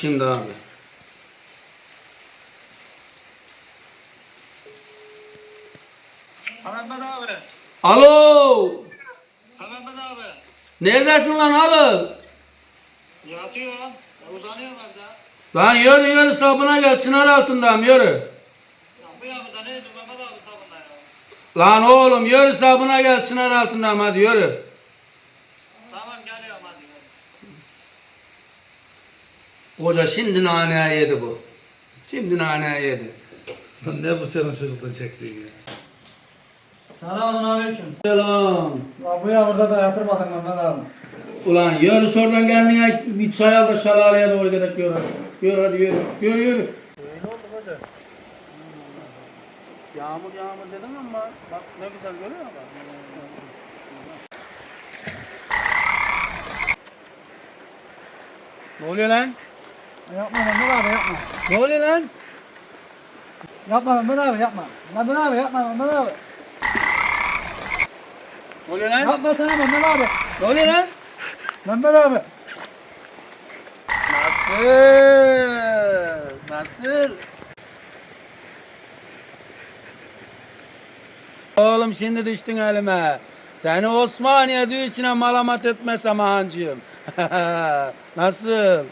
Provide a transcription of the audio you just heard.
Şimdi abi. Mehmet abi. Alo. Mehmet abi. Neredesin lan Alıl? Yatıyor. Uzanıyor evde. Lan yürü yürü sabuna gel çınar altındayım yürü. Ya bu yağmurda neydi Mehmet abi sabunla ya? Lan oğlum yürü sabuna gel çınar altındayım hadi yürü. Hoca şimdi nane yedi bu. Şimdi nane yedi. Lan ne bu senin çocukla çektiğin ya? Selamun aleyküm. Selam. La bu yağmurda da yatırmadın Mehmet abi. Ulan yürü şuradan gelmeye bir çay al da şalaleye doğru gidelim yürü. Yürü hadi yürü. Yürü yürü. Öyle oldu hoca. Yağmur yağmur dedin ama bak ne güzel görüyor musun? Ne oluyor lan? Yapma Mehmet abi yapma. Ne oluyor lan? Yapma Mehmet abi yapma. Mehmet abi yapma Mehmet abi. Ne oluyor lan? Yapma sana Mehmet abi. Ne oluyor lan? Mehmet abi. Nasıl? Nasıl? Oğlum şimdi düştün elime. Seni Osmaniye düğü içine malamat etmesem hancığım. Nasıl?